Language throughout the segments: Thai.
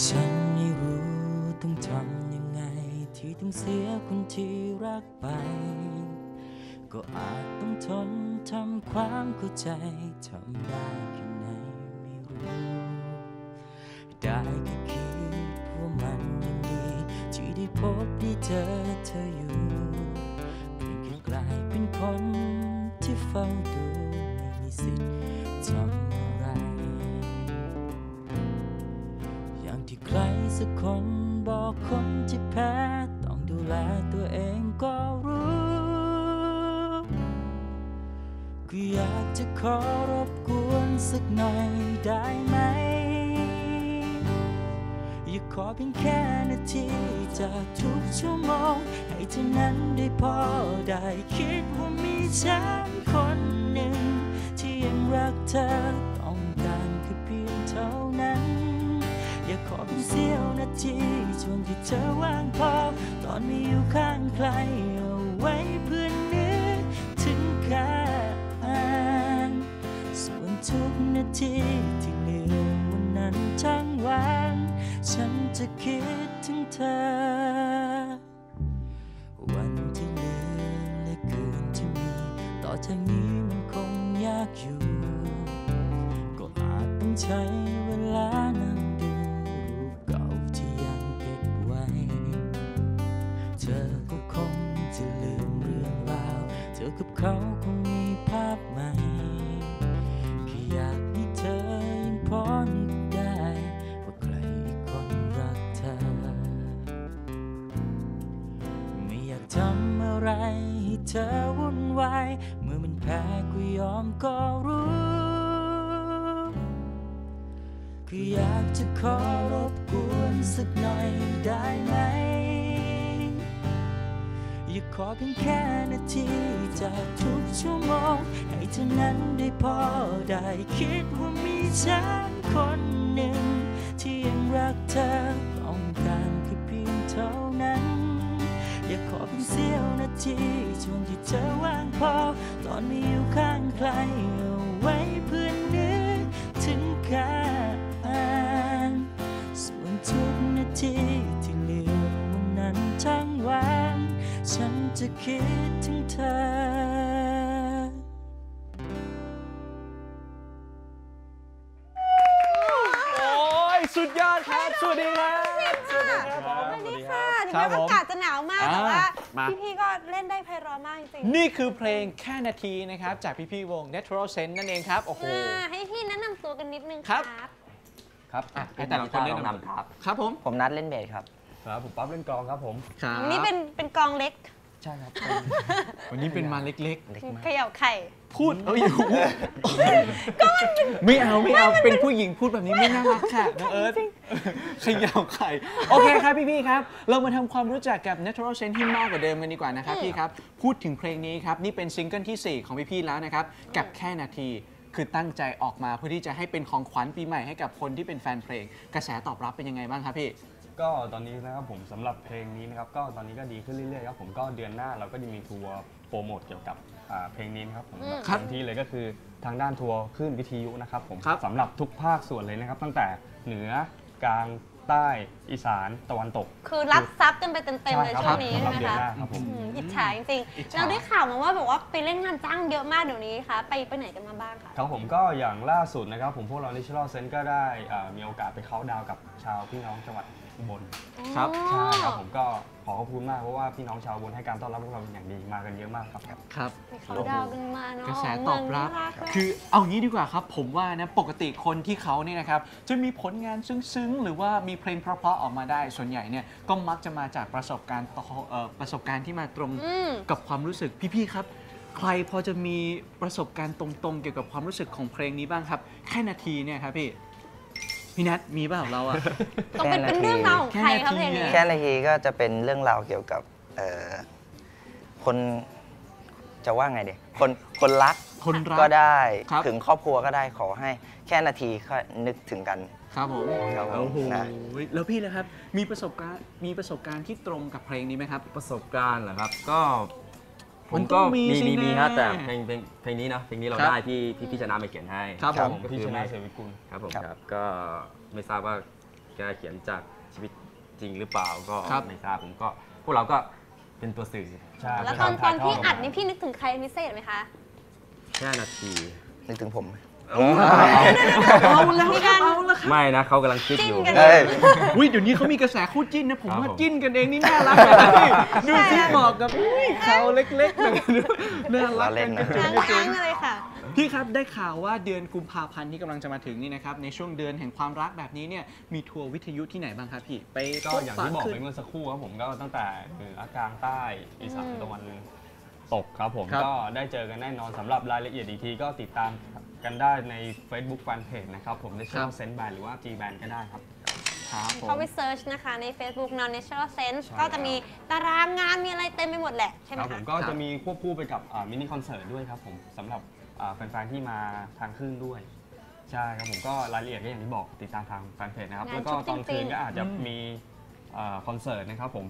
ฉันไม่รู้ต้องทำยังไง ที่ต้องเสียคนที่รักไป ก็อาจต้องทนทำความเข้าใจทำได้แค่ไหนไม่รู้ ได้แค่คิดว่ามันยังดี ที่ได้พบได้เจอ ที่ใครสักคนบอกคนที่แพ้ ต้องดูแลตัวเองก็รู้ก็อยากจะขอรบกวนสักหน่อยได้ไหม อยากขอเพียงแค่นาทีจากทุกชั่วโมง ให้เท่านั้นได้พอได้คิดว่ามีฉันคนหนึ่ง ที่ยังรักเธอ ขอเพียงเสี้ยวนาทีช่วงที่เธอว่างพอตอนไม่อยู่ข้างใครเอาไว้เพื่อนนึกถึงกันส่วนทุกนาทีที่เหลือวันนั้นทั้งวันฉันจะคิดถึงเธอ วันที่เหลือและคืนที่มี ต่อจากนี้มันคงยากอยู่ ก็อาจต้องใช้ เธอวุ่นวายเมื่อมันแพ้ก็ยอมก็รู้ก็อยากจะขอรบกวนสักหน่อยได้ไหม อยากขอเพียงแค่นาทีจากทุกชั่วโมง ให้เท่านั้นได้พอได้คิดว่ามีฉันคนหนึ่ง ที่ยังรักเธอ อนไม่อยู่ข้างใครเอาไว้เพื่อนนึกถึงกันส่วนทุกนาทีที่เหลือวันนั้นทั้งวันฉันจะคิดถึงเธอโอ้ยสุดยอดครับ สวัสดีครับ สวัสดีค่ะสวัสดีค่ะ ถึงครัแม้บผม อากาศจะหนาวมากแต่อ่าว่ามาพี่ๆก็เล่นได้ไพเราะมากจริงนี่คือเพลงแค่นาทีนะครับ จากพี่ๆวง Natural Sense นั่นเองครับ โอ้โห อ่าให้พี่แนะนำตัวกันนิดนึงครับครับอะให้แต่ละคนแนะนำ ครับ ครับผม ผมนัดเล่นเบสครับ ครับ ผมป๊อปเล่นกลองครับผม ครับ นี่เป็นเป็นกองเล็ก ใช่ครับ วันนี้เป็นมาเล็กเล็กมากเขย่าไข่ๆพูดเอ้ยโอ้โหไม่เอาไม่เอาเป็นผู้หญิงพูดแบบนี้ไม่น่ารักค่ะน้องเอิร์ธขยาวไข่ โอเคครับพี่ๆครับ เรามาทำความรู้จักกับ Natural Sense ที่มากกว่าเดิมกันดีกว่านะครับพี่ครับ พูดถึงเพลงนี้ครับ นี่เป็นซิงเกิลที่ 4 ของพี่ๆแล้วนะครับ กับแค่นาทีคือตั้งใจออกมาเพื่อที่จะให้เป็นของขวัญปีใหม่ให้กับคนที่เป็นแฟนเพลง กระแสตอบรับเป็นยังไงบ้างครับพี่ ก็ตอนนี้นะครับผมสำหรับเพลงนี้นะครับก็ตอนนี้ก็ดีขึ้นเรื่อยๆครับผมก็เดือนหน้าเราก็จะมีทัวร์โปรโมทเกี่ยวกับอ่าเพลงนี้นะครับผมอืม ครับเต็มที่เลยก็คือทางด้านทัวร์คลื่นวิทยุนะครับผมครับ สำหรับทุกภาคส่วนเลยนะครับ ตั้งแต่เหนือกลางใต้อีสานตะวันตกคือรับซับกันไปเต็มๆเลยครัช่วงนี้สำหใช่รับไหมเดือนคะหน้าครับผม อืมอิจฉาจริงอิจๆฉาเราได้ข่าวมาว่าแบบว่าไปเล่นงานจ้างเยอะมากเดี๋ยวนี้คะไปไปไหนกันมาบ้างคะ ครับผมก็อย่างล่าสุดนะครับผมพวกเรา Natural Sense ก็ได้อ่ามีโอกาสไปเขาน์ดาวน์กับชาวพี่น้องจังหวัด อุบลครับใช่ครับผมก็ขอขอบคุณมากเพราะว่าพี่น้องชาวอุบลให้การต้อนรับพวกเราเป็นอย่างดีมากันเยอะมากครับ ครับไปเขาดาวน์กันมาเนาะกระแสตอบรับ เมืงน่าด้วย คือเอางี้ดีกว่าครับผมว่านะปกติคนที่เขาเนี่ยนะครับจะมีผลงานซึ้งๆ หรือว่ามีเพลงเพราะๆออกมาได้ส่วนใหญ่เนี่ยก็มักจะมาจากประสบการณ์ต่อเอ่อประสบการณ์ที่มาตรงอืม กับความรู้สึกพี่ๆครับ ใครพอจะมีประสบการณ์ตรงๆ เกี่ยวกับความรู้สึกของเพลงนี้บ้างครับ แค่นาทีเนี่ยครับพี่ พี่นัทมีเปล่าเราอะต้องเป็นเป็นเรื่องราวของใครครับเพลงนี้แค่แค่นาทีก็จะเป็นเรื่องราวเกี่ยวกับเอ่อคนจะว่าไงเดียคนคนรักคนรักก็ได้ครับ ถึงครอบครัวก็ได้ขอให้ แค่นาทีก็นึกถึงกัน ครับผมครับผมโอ้โหนะ แล้วพี่นะครับ มีประสบการณ์มีประสบการณ์ที่ตรงกับเพลงนี้ไหมครับ ประสบการณ์เหรอครับ ก็ ผมัมนต้ก็องมีมีสิมีมีนะครับแต่เพลงเพลงเพลงนี้เนอะเพลงนี้เราครับได้พี่พี่พี่ชนะมาเขียนให้ครับผมก็พี่คือชนะไม่เสวิกุลครับผมครับครับก็ไม่ทราบว่าแกเขียนจากชีวิตจริงหรือเปล่าก็ครับไม่ทราบผมก็พวกเราก็เป็นตัวสื่อใช่แล้วตอนตอนที่อัดนี่พี่นึกถึงใครเป็นพิเศษไหมคะแค่นาทีนึกถึงผม เอาแล้วมีครักาบรเอาแล้วครับไม่นะเขากำลังคิดอยู่ จิ้นกัน เอ้ย อุ้ยเดี๋ยวนี้เขามีกระแสคู่จิ้นนะ ผมครับว่าผม จิ้นกันเองนี่น่ารักเลยนะพี่ดูสิเหมาะกับอุ้ยเขาเล็กๆแบบนี้น่ารักกันกระจุกกกระจุลางกๆเลยค่ะ พี่ครับได้ข่าวว่าเดือนกุมภาพันธ์ที่กำลังจะมาถึงนี่นะครับในช่วงเดือนแห่งความรักแบบนี้เนี่ยมีทัวร์วิทยุที่ไหนบ้างครับพี่ ไปก็อย่างที่บอกพไปปะเมื่อสักครู่ครับผมก็ตั้งแต่เหนือกลางใต้อีสานอืมตะวัน ตกครับผมครับก็ได้เจอกันแน่นอนสำหรับรายละเอียดอีกทีก็ติดตามกันได้ใน Facebook Fanpage นะครับผม National Sense Band หรือว่า G Band ก็ได้ครับครับผม เข้าไปเซิร์ชนะคะ ใน Facebook Non Natural Sense ใช่ก็จะมีตารางงานมีอะไรเต็มไปหมดแหละ ใช่ไหคมรับผคะ มก็จะมีควบคู่ไปกับมินิคอนเสิร์ตด้วยครับผมสำหรับอ่าแฟนๆที่มาทางคลื่นด้วย ใช่ครับผมก็รายละเอียดก็อย่างที่บอกติดตามทางแฟนเพจนะครับ งานแล้วก็ชุดตอนคืนจริงๆก็อาจจะมีอ่าคอนเสิร์ตนะครับผม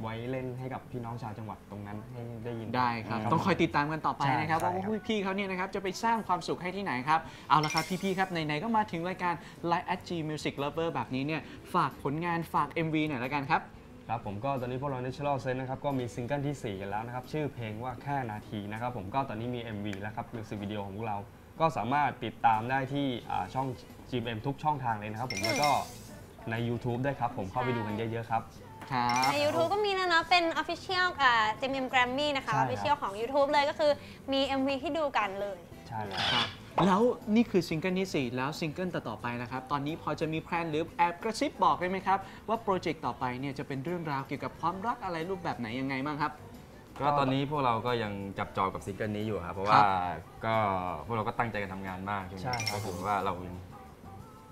ไว้เล่นให้กับพี่น้องชาวจังหวัดตรงนั้นให้ได้ยิน ได้ครับนะต้องคอยติดตามกันต่อไปใช่นะครับใช่ว่าครับ พี่ๆเขาเนี่ยนะครับจะไปสร้างความสุขให้ที่ไหนครับ เอาละครับพี่ๆครับไหนๆก็มาถึงรายการ Line at G Music Lover แบบนี้เนี่ยฝากผลงานฝาก MV หน่อยละกันครับ ครับผมก็ตอนนี้พวกเรา Natural Sense นะครับก็มีซิงเกิลที่ 4 กันแล้วนะครับ ชื่อเพลงว่าแค่นาทีนะครับผมก็ตอนนี้มี MV แล้วครับมิวสิกวิดีโอของพวกเรา ก็สามารถติดตามได้ที่อ่าช่อง GMM ทุกช่องทางเลยนะครับผมแล้วก็ใน YouTube ด้วยครับผมเข้าไปดูกันเยอะๆครับ ครับใน YouTube ก็มีแล้วเนาะเป็น Official อ่า JMM Grammy นะคะ ใช่ครับ Official ของ YouTube เลยก็คือมี MV ที่ดูกันเลย ใช่แล้ว ครับแล้วนี่คือซิงเกิลที่ 4 แล้วซิงเกิลต่อๆไปนะครับ ตอนนี้พอจะมีแพลนหรือแอบกระซิบบอกได้ไหมครับ ว่าโปรเจกต์ต่อไปเนี่ยจะเป็นเรื่องราวเกี่ยวกับความรักอะไรรูปแบบไหนยังไงบ้างครับ ก็ตอนนี้พวกเราก็ยังจับจองกับซิงเกิลนี้อยู่ครับเพราะคว่ารับก็พวกเราก็ตั้งใจกันทำงานมากช่วงนี้ใช่ครับ ก็ผมว่าเรา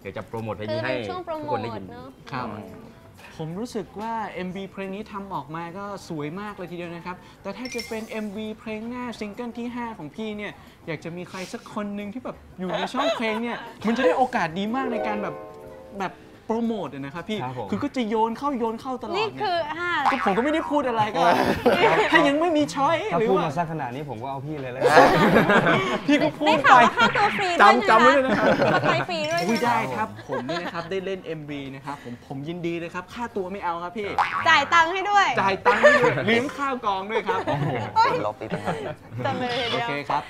เดี๋ยวจะโปรโมทเพลงคือนี้ให้เป็นช่วงโปรทุโมกคนทได้ยินเนาะครับ ผมรู้สึกว่า MV เพลงนี้ทำออกมาก็สวยมากเลยทีเดียวนะครับ แต่ถ้าจะเป็น MV เพลงหน้าซิงเกิลที่ 5 ของพี่เนี่ย อยากจะมีใครสักคนหนึ่งที่แบบอยู่ในช่องเพลงเนี่ย มันจะได้โอกาสดีมากในการแบบแบบ ปรโมทอะนะครับพี่ครับผม คือก็จะโยนเข้าโยนเข้าตลอดนี่เนี่ยคืออ่า ก็ผมก็ไม่ได้พูดอะไรก็ถ้ายังไม่มีช้อยถ้าหรือพูดว่ามาสักขนาดนี้ผมก็เอาพี่เลยแล้วพี่ก็พูได้ดข่าไป วว่าค่าตัวฟรีด้วยจำจำไว้เลยนะครับค่าตัวฟรีด้วยอุ้ยใช่ได้ไหมครับ ผมนี่นะครับได้เล่น MV นะครับผมผมยินดีเลยครับ ค่าตัวไม่เอาครับพี่ จ่ายตังค์ให้ด้วยจ่ายตังค์ให้ด้วยเลี้ยงข้าวกองด้วยครับติดลบอีกต่างหากจำเลยทีโอเดียว เคครับ